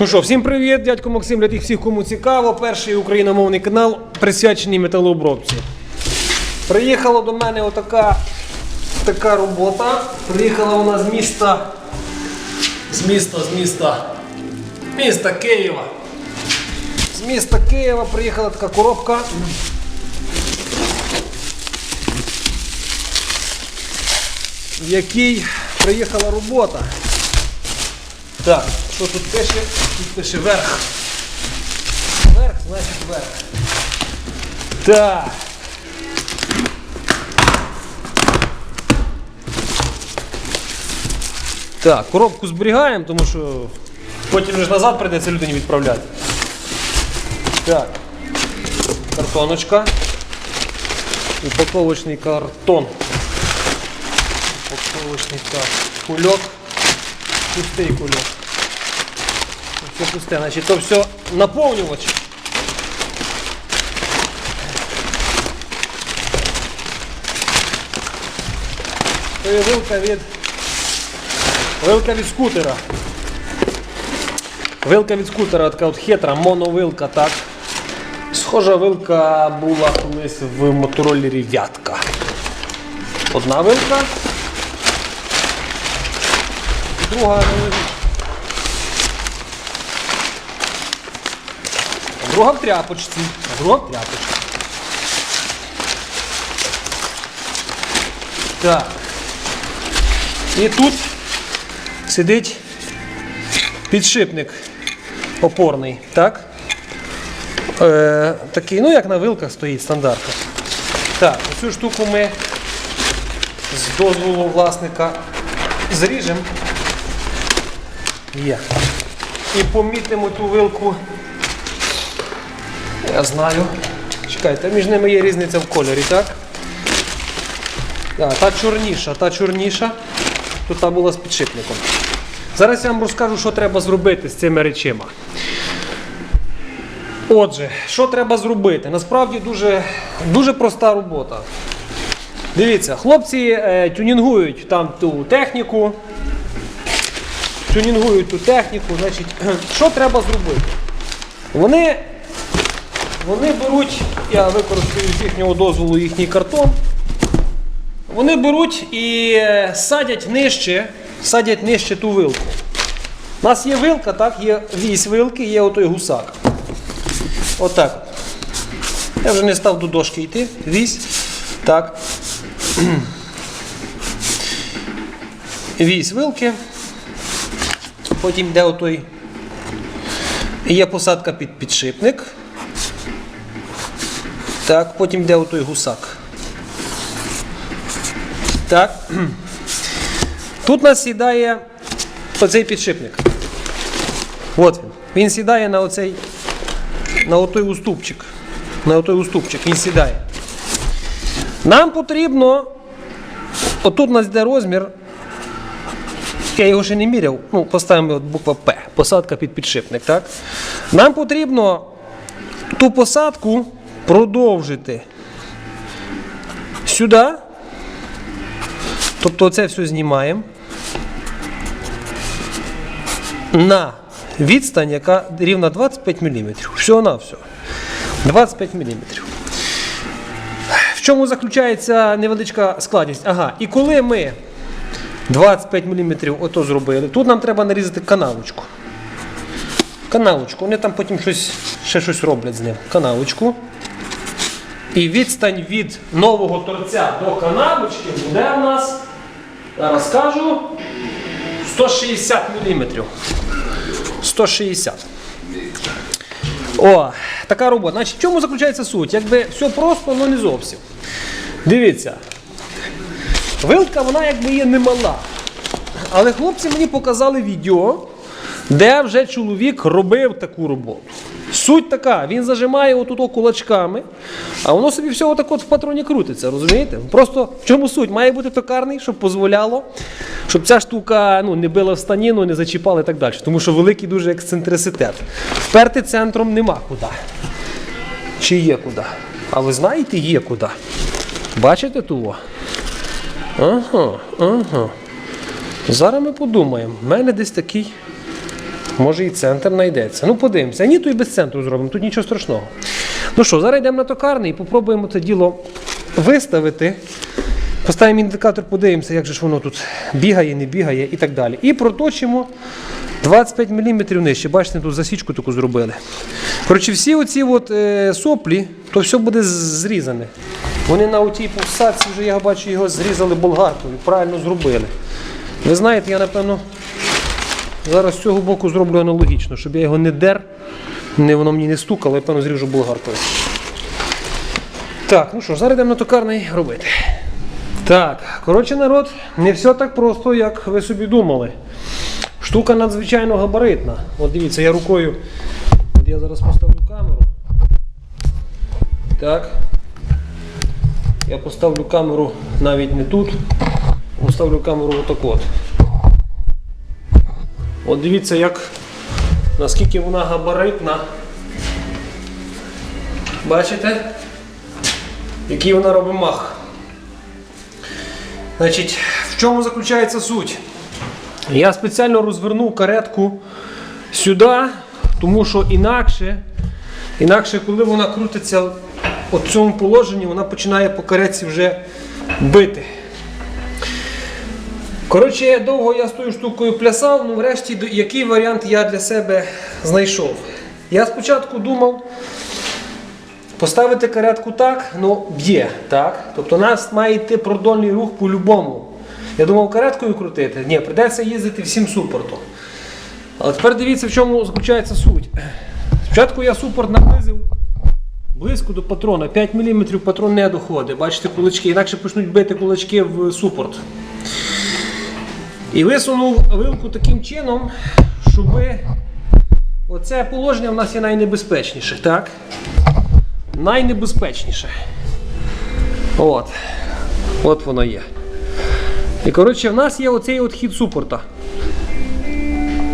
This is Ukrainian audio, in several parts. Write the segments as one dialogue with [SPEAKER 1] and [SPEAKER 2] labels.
[SPEAKER 1] Ну що, всім привіт, дядько Максим, для тих всіх, кому цікаво. Перший україномовний канал присвячений металообробці. Приїхала до мене отака така робота. Приїхала вона з міста. З міста, з міста. Міста Києва. З міста Києва приїхала така коробка. В якій приїхала робота. Так, що тут пише? Тут пише верх. Верх, значить верх. Так. Так, коробку зберігаємо, тому що потім вже назад прийдеться людині відправляти. Так. Картоночка. Упаковочний картон. Упаковочний так. Кульок. Пустий кульок. Все пусте, значить то все наповнювач. То є вилка від вилка від скутера. Вилка від скутера, така от хитра, моновилка, так. Схожа вилка була колись в мотороллері Вятка. Одна вилка. Друга А Друга в тряпочці. Друга в тряпочці. Так. І тут сидить підшипник опорний, так? Е, такий, ну як на вилках стоїть стандартно. Так, цю штуку ми з дозволу власника зріжемо. Є. І помітимо ту вилку. Я знаю. Чекайте, між ними є різниця в кольорі, так? Так, та чорніша, та чорніша. Тут та була з підшипником. Зараз я вам розкажу, що треба зробити з цими речима. Отже, що треба зробити? Насправді дуже, дуже проста робота. Дивіться, хлопці е, тюнінгують там ту техніку. Тюнінгують ту техніку. Значить, що треба зробити? Вони, вони беруть, я використаю з їхнього дозволу їхній картон. Вони беруть і е, садять нижче, садять нижче ту вилку. У нас є вилка, так, є вісь вилки, є отой гусак. Отак. от. Я вже не став до дошки йти. Вісь. Так. Вісь вилки. Потім йде отой. Є посадка під підшипник. Так, потім йде отой гусак. Так. Тут нас сідає оцей підшипник. От він. Він сідає на оцей, на отой уступчик. На отой уступчик він сідає. Нам потрібно, отут у нас йде розмір. Я його ще не міряв. Ну, поставимо от буква П. Посадка під підшипник. Так? Нам потрібно ту посадку продовжити сюди. Тобто це все знімаємо на відстань, яка рівна 25 мм. Всього на все. 25 мм. В чому заключається невеличка складність? Ага, і коли ми 25 мм ото зробили, тут нам треба нарізати канавочку. Канавочку. Вони там потім щось, ще щось роблять з ним. Канавочку. І відстань від нового торця до канавочки буде у нас, зараз скажу, 160 мм. 160. О, така робота. Значить, в чому заключається суть? Якби все просто, але не зовсім. Дивіться. Вилка, вона якби є немала. Але хлопці мені показали відео, де вже чоловік робив таку роботу. Суть така, він зажимає отут кулачками, а воно собі все отак от в патроні крутиться, розумієте? Просто в чому суть? Має бути токарний, щоб дозволяло, щоб ця штука ну, не била в станіну, не зачіпала і так далі. Тому що великий дуже ексцентриситет. Вперти центром нема куди. Чи є куди? А ви знаєте, є куди. Бачите того? Ага, ага. Зараз ми подумаємо. У мене десь такий Може і центр знайдеться. Ну, подивимося. Ні, то і без центру зробимо, тут нічого страшного. Ну що, зараз йдемо на токарний і попробуємо це діло виставити. Поставимо індикатор, подивимося, як же ж воно тут бігає, не бігає і так далі. І проточимо 25 мм нижче. Бачите, тут засічку таку зробили. Коротше, всі оці от, е, соплі, то все буде зрізане. Вони на отій посадці вже я бачу, його зрізали болгаркою, правильно зробили. Ви знаєте, я напевно зараз з цього боку зроблю аналогічно, щоб я його не дер, не воно мені не стукало, я певно зріжу болгаркою. Так, ну що зараз йдемо на токарний робити. Так, коротше, народ, не все так просто, як ви собі думали. Штука надзвичайно габаритна. От дивіться, я рукою. От я зараз поставлю камеру. Так. Я поставлю камеру навіть не тут. Поставлю камеру отак от. От дивіться, як наскільки вона габаритна. Бачите? Який вона робить мах. Значить, в чому заключається суть? Я спеціально розвернув каретку сюди, тому що інакше, інакше, коли вона крутиться у цьому положенні, вона починає по каретці вже бити. Коротше, довго я з тою штукою плясав, ну врешті який варіант я для себе знайшов. Я спочатку думав поставити каретку так, ну б'є, так? Тобто у нас має йти продольний рух по-любому. Я думав кареткою крутити. Ні, придеться їздити всім супортом. Але тепер дивіться, в чому заключається суть. Спочатку я супорт наблизив близько до патрона. 5 мм патрон не доходить. Бачите, кулачки, інакше почнуть бити кулачки в супорт. І висунув вилку таким чином, щоб оце положення в нас є найнебезпечніше. Так? Найнебезпечніше. От. От воно є. І коротше, в нас є оцей от хід супорта.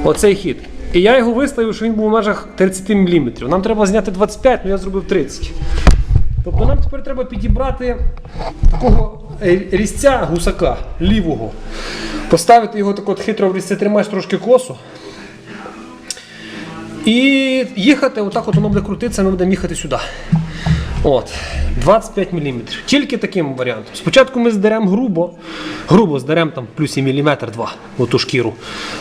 [SPEAKER 1] Оцей хід. І я його виставив, що він був у межах 30 мм. Нам треба зняти 25, але я зробив 30. Тобто нам тепер треба підібрати такого різця гусака лівого. Поставити його так от хитро в різці тримаєш трошки косу. І їхати, отак от воно буде крутитися, ми будемо їхати сюди. От, 25 мм. Тільки таким варіантом. Спочатку ми здеремо грубо, грубо здеремо там плюс і міліметр два, оту шкіру.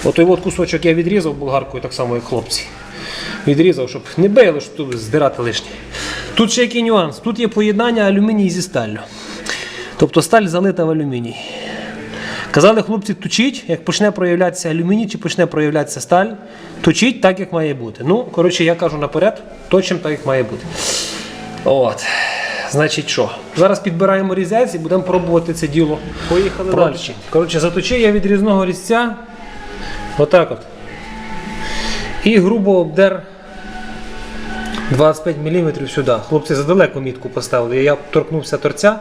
[SPEAKER 1] Отой от кусочок я відрізав болгаркою, так само, як хлопці. Відрізав, щоб не били, щоб тут здирати лишнє. Тут ще який нюанс. Тут є поєднання алюміній зі сталлю. Тобто сталь залита в алюміній. Казали хлопці, точіть, як почне проявлятися алюміній чи почне проявлятися сталь, точіть так, як має бути. Ну, коротше, я кажу наперед, точимо так, як має бути. От. Значить що? Зараз підбираємо різець і будемо пробувати це діло. Поїхали далі. Коротше, заточив я від різного різця. Отак от. І грубо обдер 25 мм сюди. Хлопці задалеко мітку поставили. Я торкнувся торця,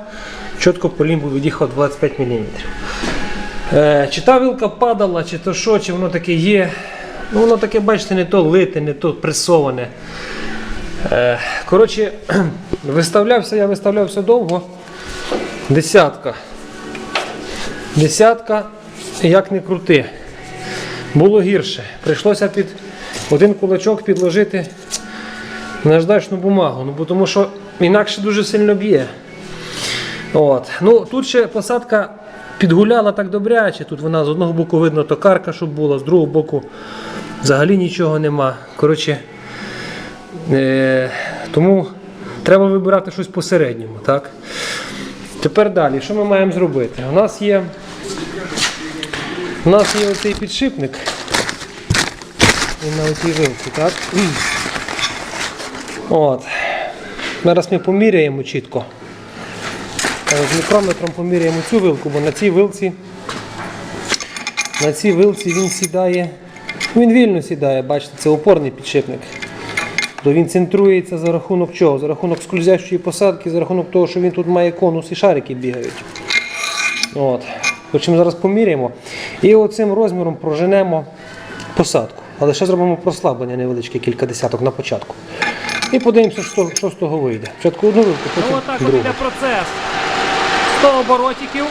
[SPEAKER 1] чітко по лімбу від'їхав 25 мм. Е, чи та вилка падала, чи то що, чи воно таке є. Ну, воно таке, бачите, не то лите, не то пресоване. Е, коротше, виставлявся, я виставлявся довго. Десятка. Десятка, як не крути. Було гірше. Прийшлося під один кулачок підложити наждачну бумагу, ну, тому що інакше дуже сильно б'є. От. Ну, тут ще посадка підгуляла так добряче. Тут вона з одного боку видно токарка, щоб була, з другого боку взагалі нічого нема. Коротше, е, тому треба вибирати щось посередньому. Так? Тепер далі, що ми маємо зробити? У нас є, у нас є оцей підшипник. Він на оцій вилці, так? От. Зараз ми поміряємо чітко. Е, З мікрометром поміряємо цю вилку, бо на цій вилці на цій вилці він сідає. ну, Він вільно сідає, бачите, це опорний підшипник. То він центрується за рахунок чого? За рахунок скользящої посадки, за рахунок того, що він тут має конус і шарики бігають. От. Хочемо зараз поміряємо. І оцим розміром проженемо посадку. Але ще зробимо прослаблення невеличке, кілька десяток на початку. І подивимося, що, що з того вийде. Спочатку одну вилку, потім
[SPEAKER 2] Ну отак от іде процес. 100 оборотиків.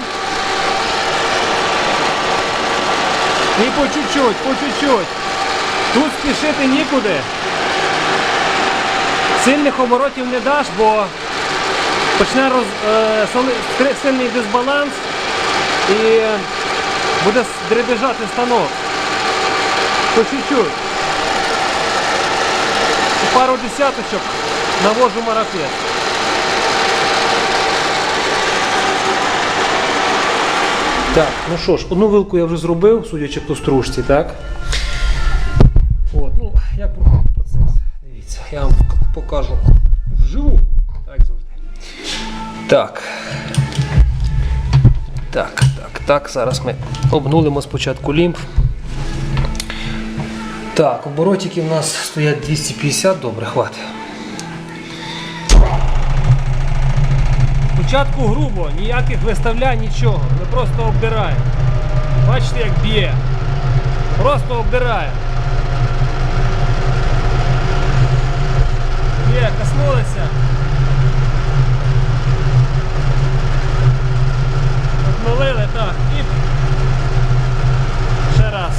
[SPEAKER 2] І по чуть-чуть, по чуть-чуть. Тут спішити нікуди. Сильних оборотів не даш, бо почне роз, е, сильний дисбаланс і буде дребіжати станок. По чуть-чуть. Пару десяточок навожу марафет.
[SPEAKER 1] Так, ну що ж, одну вилку я вже зробив, судячи по стружці, так? От, ну, як проходить процес? Дивіться, я вам покажу вживу. Так завжди. Так. Так, так, так. Зараз ми обнулимо спочатку лімф. Так, оборотики в нас стоять 250, добре, хватить.
[SPEAKER 2] Спочатку грубо, ніяких виставлянь, нічого. Ми просто обдираємо. Бачите, як б'є. Просто обдираємо. Є, коснулися. Обнулили, так. І ще раз.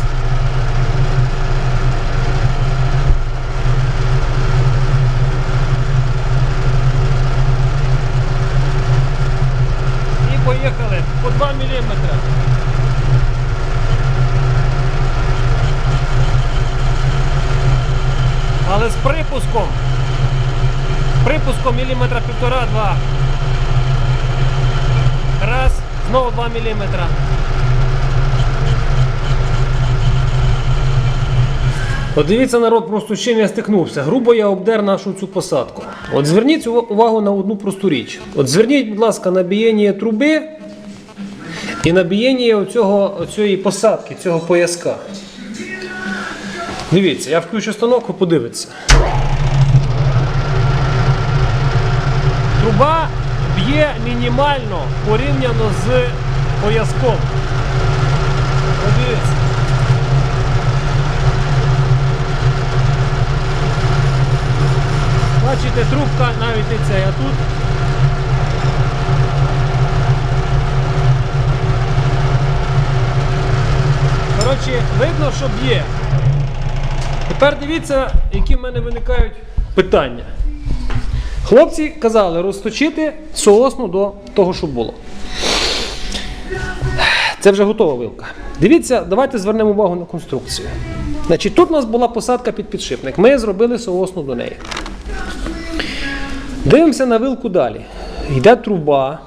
[SPEAKER 2] І поїхали по 2 мм. Але з припуском. З припуском міліметра півтора-два. Раз, знову 2 міліметра.
[SPEAKER 1] От дивіться, народ, просто з чим я стикнувся. Грубо я обдер нашу цю посадку. От зверніть увагу на одну просту річ. От зверніть, будь ласка, на бієння труби і на бієння оцього, оцієї посадки, цього пояска. Дивіться, я включу станок, ви подивіться.
[SPEAKER 2] Труба б'є мінімально порівняно з пояском. Подивіться. Бачите, трубка навіть не цей, а тут. Коротше, видно, що б'є.
[SPEAKER 1] Тепер дивіться, які в мене виникають питання. Хлопці казали розточити соосну до того, що було. Це вже готова вилка. Дивіться, давайте звернемо увагу на конструкцію. Значить, тут у нас була посадка під підшипник. Ми зробили соосну до неї. Дивимося на вилку далі. Йде труба,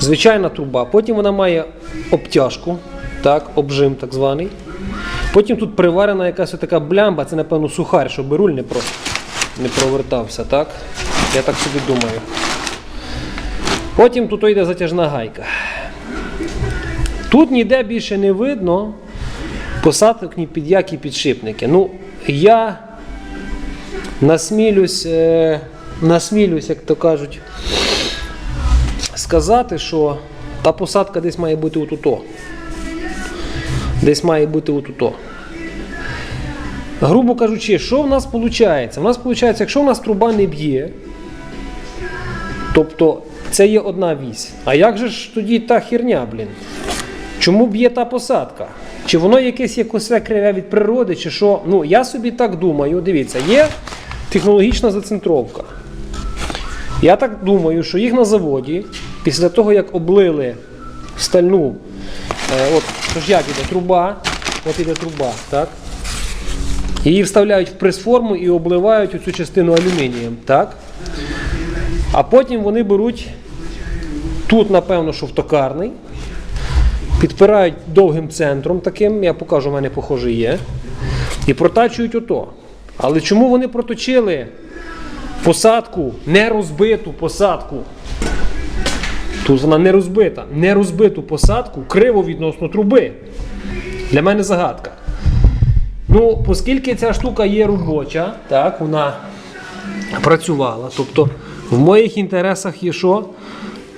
[SPEAKER 1] звичайна труба. Потім вона має обтяжку, так, обжим так званий. Потім тут приварена якась така блямба, це напевно сухар, щоб руль не, про, не провертався, так? Я так собі думаю. Потім тут йде затяжна гайка. Тут ніде більше не видно посадок ні під які підшипники. Ну, я насмілюсь, е, насмілюсь, як то кажуть, сказати, що та посадка десь має бути отуто. Десь має бути отуто. Грубо кажучи, що в нас виходить? У нас виходить, якщо в нас труба не б'є, тобто це є одна вісь. А як же ж тоді та херня, блін? Чому б'є та посадка? Чи воно якесь є косе криве від природи, чи що? Ну, я собі так думаю, дивіться, є технологічна зацентровка. Я так думаю, що їх на заводі, після того, як облили стальну, е, от тож як іде труба, от іде труба, так? Її вставляють в прес-форму і обливають оцю частину алюмінієм, так? А потім вони беруть тут, напевно, що в токарний, підпирають довгим центром таким, я покажу, у мене похоже є, і протачують ото. Але чому вони проточили посадку, не розбиту посадку? Тут вона не розбита, не розбиту посадку криво відносно труби. Для мене загадка. Ну, оскільки ця штука є робоча, так, вона працювала. Тобто в моїх інтересах є що?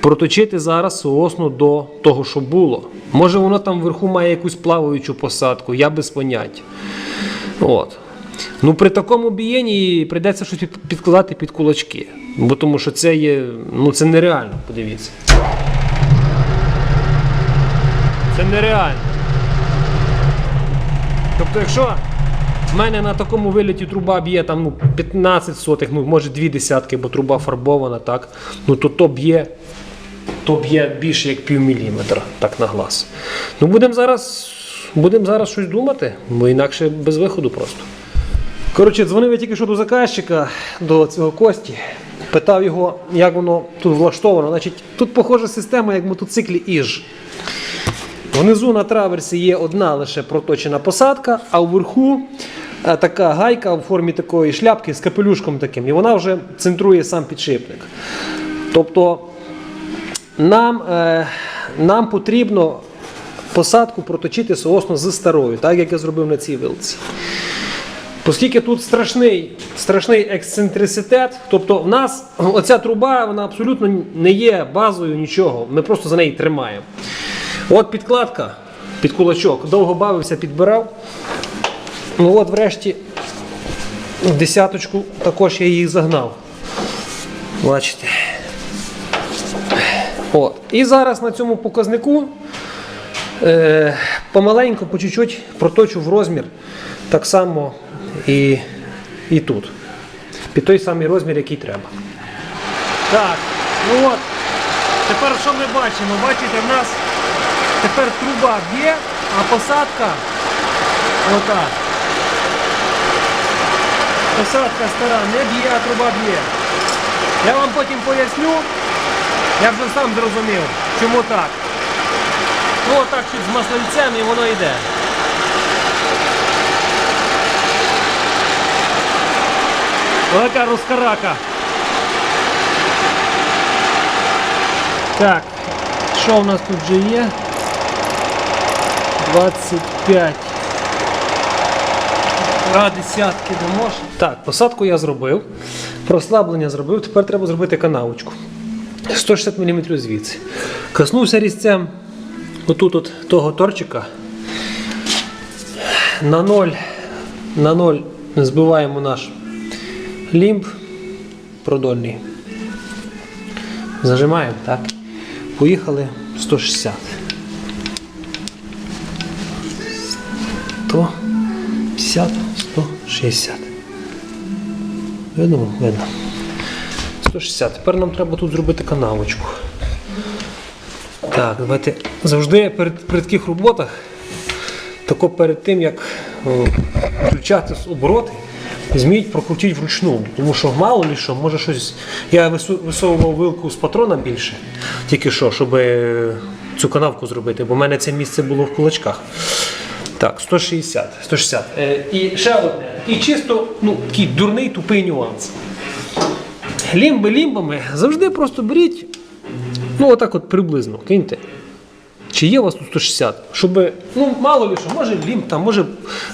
[SPEAKER 1] Проточити зараз соосну до того, що було. Може, воно там вверху має якусь плаваючу посадку, я без понять. От. Ну, при такому бієнні прийдеться щось підкладати під кулачки. Бо тому що це є, ну це нереально, подивіться.
[SPEAKER 2] Це нереально.
[SPEAKER 1] Тобто, якщо в мене на такому виліті труба б'є там ну, 15 сотих, ну може 2 десятки, бо труба фарбована, так, ну то то б'є то б'є більше як пів міліметра, так на глаз. Ну будемо зараз, будемо зараз щось думати, бо інакше без виходу просто. Коротше, дзвонив я тільки що до заказчика, до цього Кості. Питав його, як воно тут влаштовано. Значить, тут похожа система, як в мотоциклі Іж. Внизу на траверсі є одна лише проточена посадка, а вверху е, така гайка в формі такої шляпки з капелюшком таким. І вона вже центрує сам підшипник. Тобто нам, е, нам потрібно посадку проточити соосно з старою, так як я зробив на цій вилці. Оскільки тут страшний, страшний ексцентриситет, тобто в нас оця труба вона абсолютно не є базою нічого. Ми просто за неї тримаємо. От підкладка під кулачок, довго бавився, підбирав. Ну от врешті десяточку також я її загнав. Бачите. От. І зараз на цьому показнику е, помаленьку, по чуть-чуть проточу в розмір так само і, і тут. Під той самий розмір, який треба.
[SPEAKER 2] Так, ну от. Тепер що ми бачимо? Бачите, в нас тепер труба б'є, а посадка отак. Посадка стара не б'є, а труба б'є. Я вам потім поясню, я вже сам зрозумів, чому так. Ну отак чуть з маслельцем і воно йде. Велика розкарака. Так, що в нас тут вже є? 25. А, десятки не може.
[SPEAKER 1] Так, посадку я зробив, прослаблення зробив, тепер треба зробити канавочку. 160 мм звідси. Коснувся різцем отут от того торчика. На 0, на 0 збиваємо наш лімб продольний. Зажимаємо, так. Поїхали 160. 150, 160. Видно? Видно. 160. Тепер нам треба тут зробити канавочку. Так, давайте завжди перед, при таких роботах, тако перед тим, як о, включати обороти, візьміть, прокрутіть вручну. Тому що мало ли що, може щось. Я висовував вилку з патрона більше, тільки що, щоб цю канавку зробити, бо в мене це місце було в кулачках. Так, 160. 160. Е, і ще одне. І чисто ну, такий дурний тупий нюанс. Лімби лімбами завжди просто беріть, ну отак от приблизно, киньте. Чи є у вас тут 160? Щоб, ну мало ли що, може лімб, там, може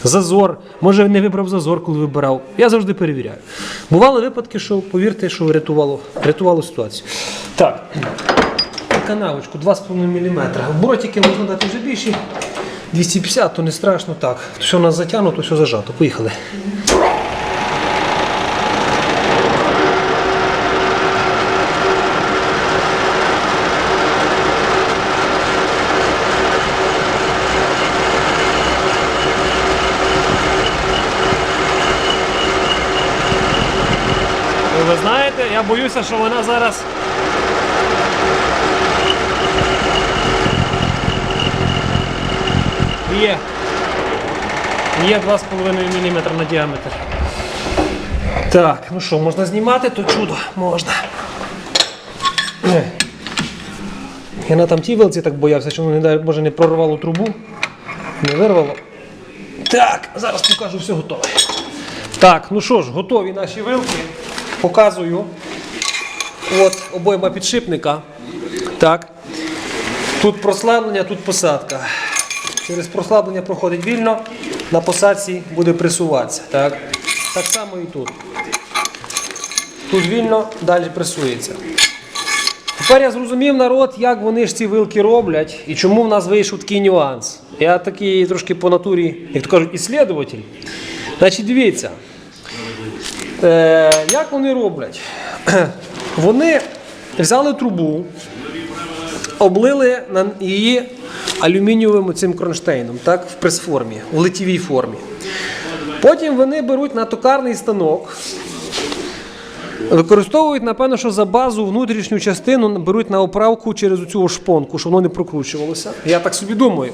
[SPEAKER 1] зазор, може не вибрав зазор, коли вибирав. Я завжди перевіряю. Бували випадки, що повірте, що рятувало, рятувало ситуацію. Так, канавочку 2,5 мм. Бротики можна дати вже більші. 250, то не страшно так. Все у нас затягнуто, все зажато. Поїхали.
[SPEAKER 2] Ну, Ви знаєте, я боюся, що вона зараз. Є. Є 2,5 мм на діаметр.
[SPEAKER 1] Так, ну що, можна знімати, то чудо можна. Е. Я на там тій вилці так боявся, що воно, не дай Боже, не прорвало трубу, не вирвало. Так, зараз покажу, все готове. Так, ну що ж, готові наші вилки. Показую. От обойма підшипника. Так. Тут прослаблення, тут посадка. Через прослаблення проходить вільно, на посадці буде пресуватися. Так, так само і тут. Тут вільно, далі пресується. Тепер я зрозумів народ, як вони ж ці вилки роблять і чому в нас вийшов такий нюанс. Я такий трошки по натурі, як то кажуть, іслідователь. Значить, дивіться, е, як вони роблять? Вони взяли трубу, облили на її алюмінієвим цим кронштейном, так, в прес-формі, у литівій формі. Потім вони беруть на токарний станок, використовують, напевно, що за базу внутрішню частину беруть на оправку через цю шпонку, щоб воно не прокручувалося. Я так собі думаю.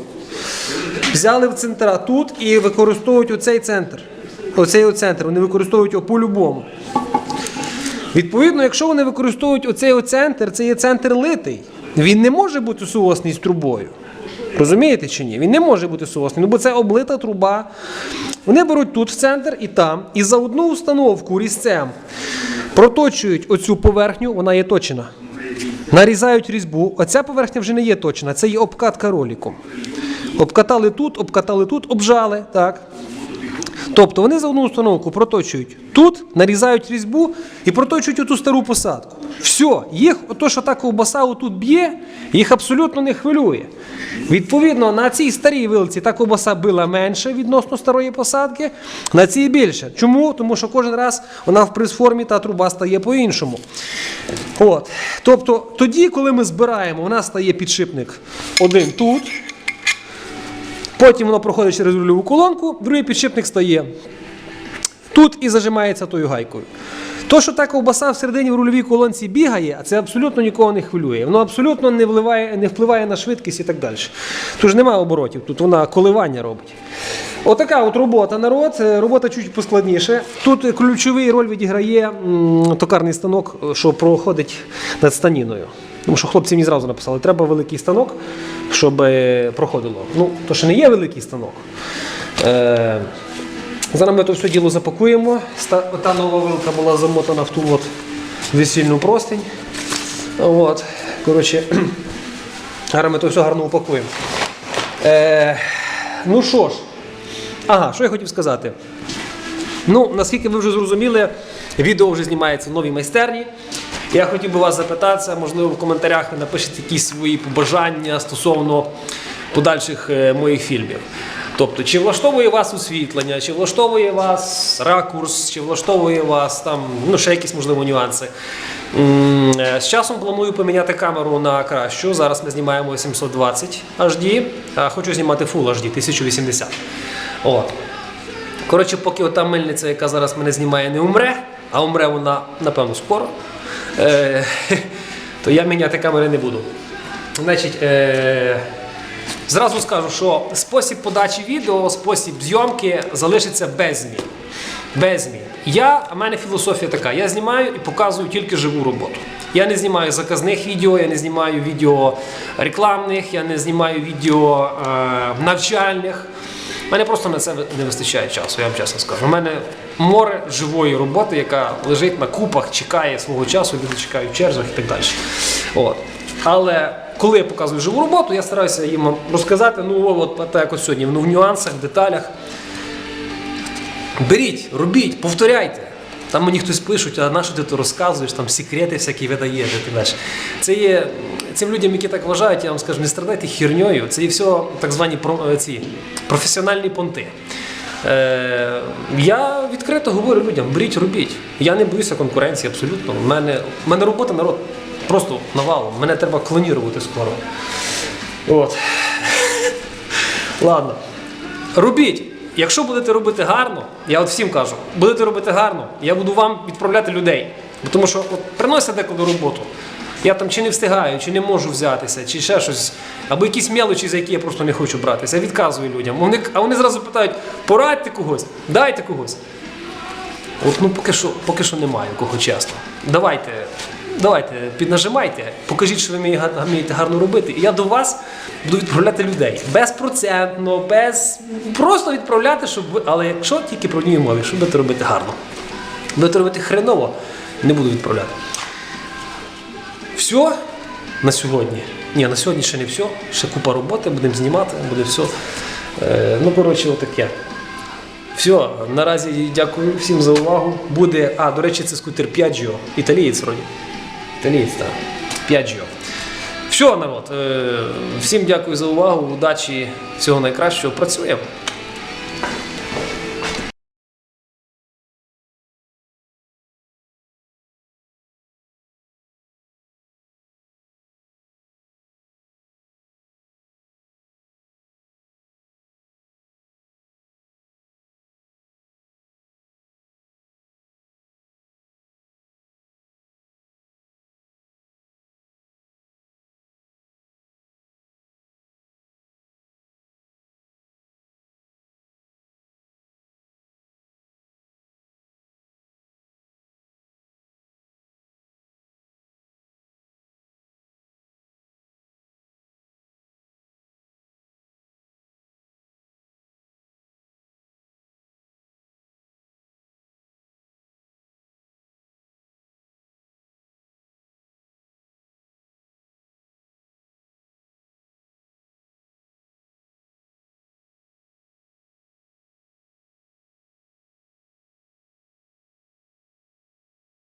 [SPEAKER 1] Взяли в центра тут і використовують оцей центр. Оцей центр. Вони використовують його по-любому. Відповідно, якщо вони використовують оцей центр, це є центр литий. Він не може бути суосний з трубою. Розумієте чи ні? Він не може бути суосний, ну бо це облита труба. Вони беруть тут в центр і там, і за одну установку різцем проточують оцю поверхню, вона є точена. Нарізають різьбу. Оця поверхня вже не є точена, це є обкатка роліком. Обкатали тут, обкатали тут, обжали. так. Тобто вони за одну установку проточують тут, нарізають різьбу і проточують оту стару посадку. Все, їх, ото, що та ковбаса отут б'є, їх абсолютно не хвилює. Відповідно, на цій старій вилці та ковбаса била менше відносно старої посадки, на цій більше. Чому? Тому що кожен раз вона в прес-формі та труба стає по-іншому. От. Тобто, тоді, коли ми збираємо, у нас стає підшипник один тут. Потім воно проходить через рульову колонку, другий підшипник стає тут і зажимається тою гайкою. То, що та ковбаса всередині в рульовій колонці бігає, це абсолютно нікого не хвилює. Воно абсолютно не впливає, не впливає на швидкість і так далі. Тут ж немає оборотів, тут вона коливання робить. Отака от робота, народ. Е, Робота чуть поскладніше. Тут ключовий роль відіграє токарний станок, е, що проходить над станіною. Тому що хлопці мені зразу написали, треба великий станок, щоб е, проходило. Ну, то що не є великий станок. Е, зараз ми то все діло запакуємо. Та нова вилка була замотана в ту от весільну простинь. От. Коротше, зараз ми то все гарно упакуємо. Е, ну що ж, ага, що я хотів сказати. Ну, наскільки ви вже зрозуміли, відео вже знімається в новій майстерні. Я хотів би вас запитатися, можливо, в коментарях ви напишете якісь свої побажання стосовно подальших е, моїх фільмів. Тобто, чи влаштовує вас освітлення, чи влаштовує вас ракурс, чи влаштовує вас там, ну, ще якісь можливо нюанси. Е, З часом планую поміняти камеру на кращу. Зараз ми знімаємо 720 HD, а хочу знімати Full HD 1080. От. Коротше, поки ота мельниця, яка зараз мене знімає, не умре, а умре вона, напевно, скоро, то я міняти камери не буду. Значить, е, зразу скажу, що спосіб подачі відео, спосіб зйомки залишиться без змін. Без змін. Я, а мене філософія така: я знімаю і показую тільки живу роботу. Я не знімаю заказних відео, я не знімаю відео рекламних, я не знімаю відео е, навчальних. Мене просто на це не вистачає часу, я вам чесно скажу. У мене море живої роботи, яка лежить на купах, чекає свого часу, люди чекають в черзах і так далі. От. Але коли я показую живу роботу, я стараюся їм розказати, ну от так як сьогодні, ну, в нюансах, в деталях. Беріть, робіть, повторяйте. Там мені хтось пишуть, а на що ти то розказуєш, там секрети всякі видаєш. і так. Це є цим людям, які так вважають, я вам скажу, не страдайте херньою. Це є все так звані е, ці, професіональні понти. Е, я відкрито говорю людям, беріть, робіть. Я не боюся конкуренції абсолютно. У мене, у мене робота народ просто навалом. Мене треба клонірувати скоро. От. Ладно. Робіть. Якщо будете робити гарно, я от всім кажу, будете робити гарно, я буду вам відправляти людей. Тому що от приносять деколи роботу. Я там чи не встигаю, чи не можу взятися, чи ще щось, або якісь мелочі, за які я просто не хочу братися. Я відказую людям. Вони, а вони зразу питають: порадьте когось, дайте когось. От ну поки що, поки що немає кого чесно. Давайте, давайте, піднажимайте, покажіть, що ви вмієте гарно робити. І я до вас буду відправляти людей. Безпроцентно, без. Просто відправляти, щоб ви. Але якщо тільки про одній мові, щоб будете робити гарно. Будете робити хреново, не буду відправляти. Все на сьогодні. Ні, на сьогодні ще не все. Ще купа роботи, будемо знімати, буде все. Ну, коротше, отаке. Все, наразі дякую всім за увагу. Буде, а, до речі, це скутер Piaggio. Італієць вроді. Італієць, П'яджіо. Все, народ. Е, всім дякую за увагу. Удачі, всього найкращого. Працюємо.